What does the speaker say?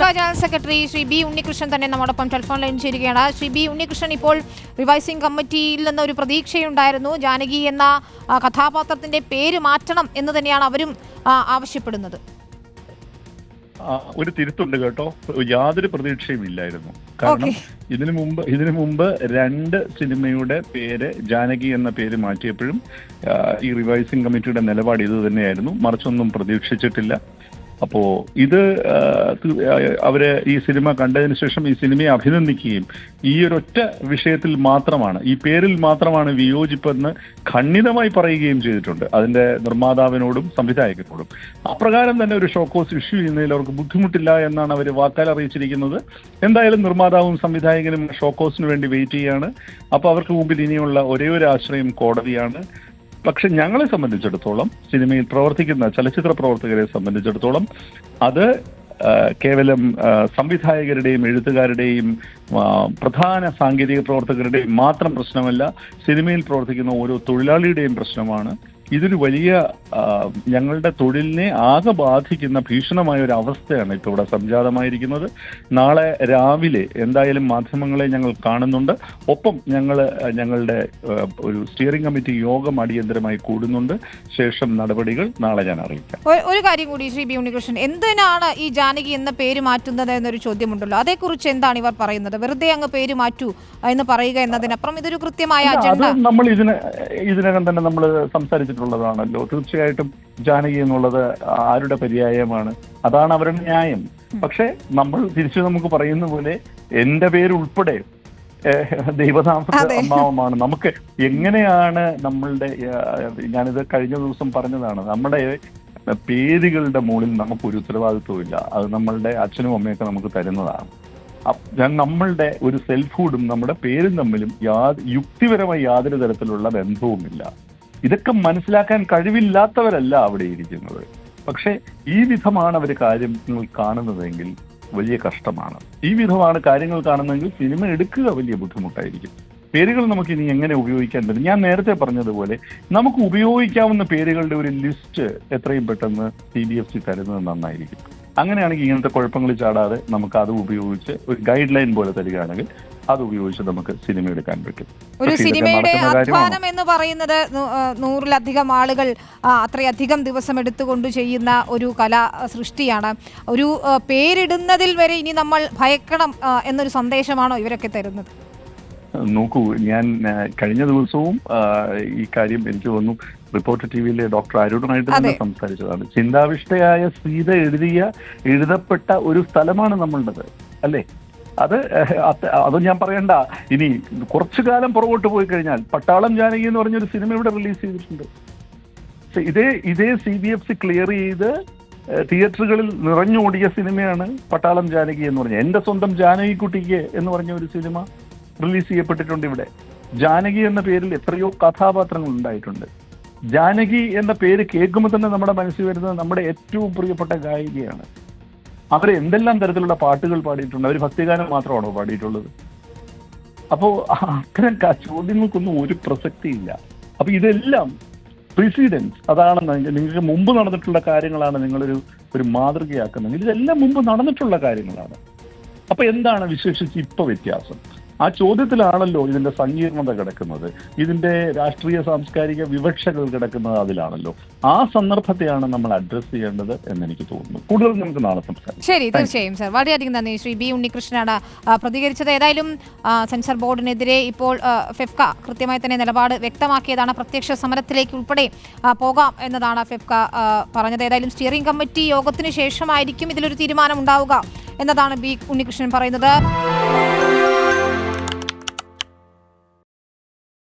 General secretary Shri B Unnikrishnan തന്നെ നമ്മോടൊപ്പം telephone line ചെയ്യുകയാണ് ശ്രീ ബി ഉണ്ണികൃഷ്ണൻ ഇപ്പോൾ റിവൈസിംഗ് കമ്മിറ്റിയിൽ നിന്ന് ഒരു പ്രതീക്ഷയുണ്ടായിരുന്നു. ജാനകി എന്ന കഥാപാത്രത്തിന്റെ പേര് മാറ്റണം എന്ന് തന്നെയാണ് അവരും ആവശ്യപ്പെടുന്നത്. ഒരു തിരുത്തുണ്ട് കേട്ടോ. യാതൊരു പ്രതീക്ഷയും ഇല്ലായിരുന്നു. കാരണം ഇതിനു മുമ്പ് ഇതിനു മുമ്പ് രണ്ട് സിനിമയുടെ പേര് ജാനകി എന്ന പേര് മാറ്റിയപ്പോഴും ഈ റിവൈസിംഗ് കമ്മിറ്റിയുടെ നിലപാട് ഇത് തന്നെയായിരുന്നു. മറിച്ചൊന്നും പ്രതീക്ഷിച്ചിട്ടില്ല. അപ്പോ ഇത് ആ, അവർ ഈ സിനിമ കണ്ടതിന് ശേഷം ഈ സിനിമയെ അഭിനന്ദിക്കുകയും ഈ ഒരൊറ്റ വിഷയത്തിൽ മാത്രമാണ് ഈ പേരിൽ മാത്രമാണ് വിയോജിപ്പെന്ന് ഖണ്ഡിതമായി പറയുകയും ചെയ്തിട്ടുണ്ട് അതിന്റെ നിർമ്മാതാവിനോടും സംവിധായകനോടും അപ്രകാരം തന്നെ ഒരു ഷോക്കോസ് ഇഷ്യൂ ചെയ്യുന്നതിൽ അവർക്ക് ബുദ്ധിമുട്ടില്ല എന്നാണ് അവർ വാക്കാൽ അറിയിച്ചിരിക്കുന്നത്. എന്തായാലും നിർമ്മാതാവും സംവിധായകനും ഷോക്കോസിന് വേണ്ടി വെയിറ്റ് ചെയ്യാണ്. അപ്പോൾ അവർക്ക് മുമ്പിൽ ഇനിയുള്ള ഒരേ ഒരു ആശ്രയം കോടതിയാണ്. പക്ഷെ ഞങ്ങളെ സംബന്ധിച്ചിടത്തോളം സിനിമയിൽ പ്രവർത്തിക്കുന്ന ചലച്ചിത്ര പ്രവർത്തകരെ സംബന്ധിച്ചിടത്തോളം അത് കേവലം സംവിധായകരുടെയും എഴുത്തുകാരുടെയും പ്രധാന സാങ്കേതിക പ്രവർത്തകരുടെയും മാത്രം പ്രശ്നമല്ല സിനിമയിൽ പ്രവർത്തിക്കുന്ന ഓരോ തൊഴിലാളിയുടെയും പ്രശ്നമാണ്. ഇതൊരു വലിയ ഞങ്ങളുടെ തൊഴിലിനെ ആകെ ബാധിക്കുന്ന ഭീഷണമായ ഒരു അവസ്ഥയാണ് ഇപ്പോൾ ഇവിടെ സംജാതമായിരിക്കുന്നത്. നാളെ രാവിലെ എന്തായാലും മാധ്യമങ്ങളെ ഞങ്ങൾ കാണുന്നുണ്ട്. ഒപ്പം ഞങ്ങൾ ഞങ്ങളുടെ ഒരു സ്റ്റിയറിംഗ് കമ്മിറ്റി യോഗം അടിയന്തരമായി കൂടുന്നുണ്ട്. ശേഷം നടപടികൾ നാളെ ഞാൻ അറിയിക്കാം. ഒരു- കാര്യം കൂടി ശ്രീ ബി ഉണ്ണികൃഷ്ണൻ എന്തിനാണ് ഈ ജാനകി എന്ന പേര് മാറ്റുന്നത് എന്നൊരു ചോദ്യമുണ്ടല്ലോ. അതേക്കുറിച്ച് എന്താണ് ഇവർ പറയുന്നത്? വെറുതെ അങ്ങ് പേര് മാറ്റൂ എന്ന് പറയുക എന്നതിനപ്പുറം ഇതൊരു കൃത്യമായ അജണ്ട. നമ്മൾ ഇതിന് ഇതിനകം തന്നെ നമ്മൾ സംസാരിച്ചിട്ടുള്ളതാണല്ലോ തീർച്ചയായിട്ടും ജാനകി എന്നുള്ളത് ആരുടെ പര്യായമാണ്? അതാണ് അവരുടെ ന്യായം. പക്ഷെ നമ്മൾ തിരിച്ചു നമുക്ക് പറയുന്ന പോലെ എന്റെ പേരുൾപ്പെടെ ദൈവതാമസ. അമ്മാവമാണ് നമുക്ക് എങ്ങനെയാണ് നമ്മളുടെ ഞാനിത് കഴിഞ്ഞ ദിവസം പറഞ്ഞതാണ്. നമ്മുടെ പേരുകളുടെ മുകളിൽ നമുക്കൊരു ഉത്തരവാദിത്വമില്ല. അത് നമ്മളുടെ അച്ഛനും അമ്മയൊക്കെ നമുക്ക് തരുന്നതാണ്. ഞാൻ നമ്മളുടെ ഒരു സെൽഫ്ഹുഡും നമ്മുടെ പേരും തമ്മിലും യാ- യുക്തിപരമായി യാതൊരു തരത്തിലുള്ള ബന്ധവുമില്ല. ഇതൊക്കെ മനസ്സിലാക്കാൻ കഴിവില്ലാത്തവരല്ല അവിടെ ഇരിക്കുന്നത്. പക്ഷേ ഈ വിധമാണ് അവർ കാര്യങ്ങൾ കാണുന്നതെങ്കിൽ വലിയ കഷ്ടമാണ്. ഈ വിധമാണ് കാര്യങ്ങൾ കാണുന്നതെങ്കിൽ സിനിമ എടുക്കുക വലിയ ബുദ്ധിമുട്ടായിരിക്കും. പേരുകൾ നമുക്ക് ഇനി എങ്ങനെ ഉപയോഗിക്കാൻ പറ്റും ഞാൻ നേരത്തെ പറഞ്ഞതുപോലെ നമുക്ക് ഉപയോഗിക്കാവുന്ന പേരുകളുടെ ഒരു ലിസ്റ്റ് എത്രയും പെട്ടെന്ന് സി ബി എഫ് സി തരുന്നത് നന്നായിരിക്കും. അങ്ങനെയാണെങ്കിൽ ഇങ്ങനത്തെ കുഴപ്പങ്ങൾ ചാടാതെ നമുക്ക് അത് ഉപയോഗിച്ച് ഒരു ഗൈഡ് ലൈൻ പോലെ തരികയാണെങ്കിൽ അത് ഉപയോഗിച്ച് നമുക്ക് സിനിമ എടുക്കാൻ പറ്റും. ഒരു സിനിമയുടെ അധ്വാനം എന്ന് പറയുന്നത് നൂറിലധികം ആളുകൾ അത്രയധികം ദിവസം എടുത്തുകൊണ്ട് ചെയ്യുന്ന ഒരു കലാ സൃഷ്ടിയാണ്. ഒരു പേരിടുന്നതിൽ വരെ ഇനി നമ്മൾ ഭയക്കണം എന്നൊരു സന്ദേശമാണോ ഇവരൊക്കെ തരുന്നത്? നോക്കൂ ഞാൻ കഴിഞ്ഞ ദിവസവും ഈ കാര്യം എനിക്ക് തോന്നുന്നു റിപ്പോർട്ടർ ടി വിയിലെ ഡോക്ടർ അരുണായിട്ട് തന്നെ സംസാരിച്ചതാണ്. ചിന്താവിഷ്ടയായ സീത എഴുതിയ എഴുതപ്പെട്ട ഒരു സ്ഥലമാണ് നമ്മളുടേത് അല്ലേ? അത് അത് ഞാൻ പറയണ്ട. ഇനി കുറച്ചു കാലം പുറകോട്ട് പോയി കഴിഞ്ഞാൽ പട്ടാളം ജാനകി എന്ന് പറഞ്ഞൊരു സിനിമ ഇവിടെ റിലീസ് ചെയ്തിട്ടുണ്ട്. ഇതേ ഇതേ C B F C clear ചെയ്ത് തിയേറ്ററുകളിൽ നിറഞ്ഞോടിയ സിനിമയാണ് പട്ടാളം ജാനകി എന്ന് പറഞ്ഞ എന്റെ സ്വന്തം ജാനകിക്കുട്ടിക്ക് എന്ന് പറഞ്ഞ ഒരു സിനിമ റിലീസ് ചെയ്യപ്പെട്ടിട്ടുണ്ട് ഇവിടെ. ജാനകി എന്ന പേരിൽ എത്രയോ കഥാപാത്രങ്ങൾ ഉണ്ടായിട്ടുണ്ട്. ജാനകി എന്ന പേര് കേൾക്കുമ്പോൾ തന്നെ നമ്മുടെ മനസ്സിൽ വരുന്നത് നമ്മുടെ ഏറ്റവും പ്രിയപ്പെട്ട ഗായികയാണ്. അവർ എന്തെല്ലാം തരത്തിലുള്ള പാട്ടുകൾ പാടിയിട്ടുണ്ട്? അവർ ഭക്തിഗാനം മാത്രമാണോ പാടിയിട്ടുള്ളത്? അപ്പോ അത്തരം ചോദ്യങ്ങൾക്കൊന്നും ഒരു പ്രസക്തിയില്ല അപ്പൊ ഇതെല്ലാം പ്രിസിഡൻസ് അതാണെന്ന് നിങ്ങൾക്ക് മുമ്പ് നടന്നിട്ടുള്ള കാര്യങ്ങളാണ് നിങ്ങളൊരു ഒരു മാതൃകയാക്കുന്നത്. ഇതെല്ലാം മുമ്പ് നടന്നിട്ടുള്ള കാര്യങ്ങളാണ്. അപ്പൊ എന്താണ് വിശേഷിച്ച് ഇപ്പൊ വ്യത്യാസം? ആ ചോദ്യത്തിലാണല്ലോ ഇതിന്റെ സങ്കീർണത കിടക്കുന്നത്. ഇതിന്റെ രാഷ്ട്രീയ സാംസ്കാരിക വിവക്ഷകൾ കിടക്കുന്നത് അതിലാണല്ലോ. ആ സന്ദർഭത്തെയാണ് നമ്മൾ അഡ്രസ് ചെയ്യേണ്ടത് എന്ന് എനിക്ക് തോന്നുന്നു. കൂടുതൽ നമുക്ക് നാളെ സംസാരിക്കാം. ശരി തീർച്ചയായും സർ വളരെയധികം നന്ദി. ശ്രീ ബി ഉണ്ണികൃഷ്ണനാണ് പ്രതികരിച്ചത്. ഏതായാലും സെൻസർ ബോർഡിനെതിരെ ഇപ്പോൾ ഫെഫ്ക കൃത്യമായി തന്നെ നിലപാട് വ്യക്തമാക്കിയതാണ്. പ്രത്യക്ഷ സമരത്തിലേക്ക് ഉൾപ്പെടെ പോകാം എന്നതാണ് ഫെഫ്ക പറഞ്ഞത്. ഏതായാലും സ്റ്റിയറിംഗ് കമ്മിറ്റി യോഗത്തിന് ശേഷമായിരിക്കും ഇതിലൊരു തീരുമാനം ഉണ്ടാവുക എന്നതാണ് ബി ഉണ്ണികൃഷ്ണൻ പറയുന്നത്.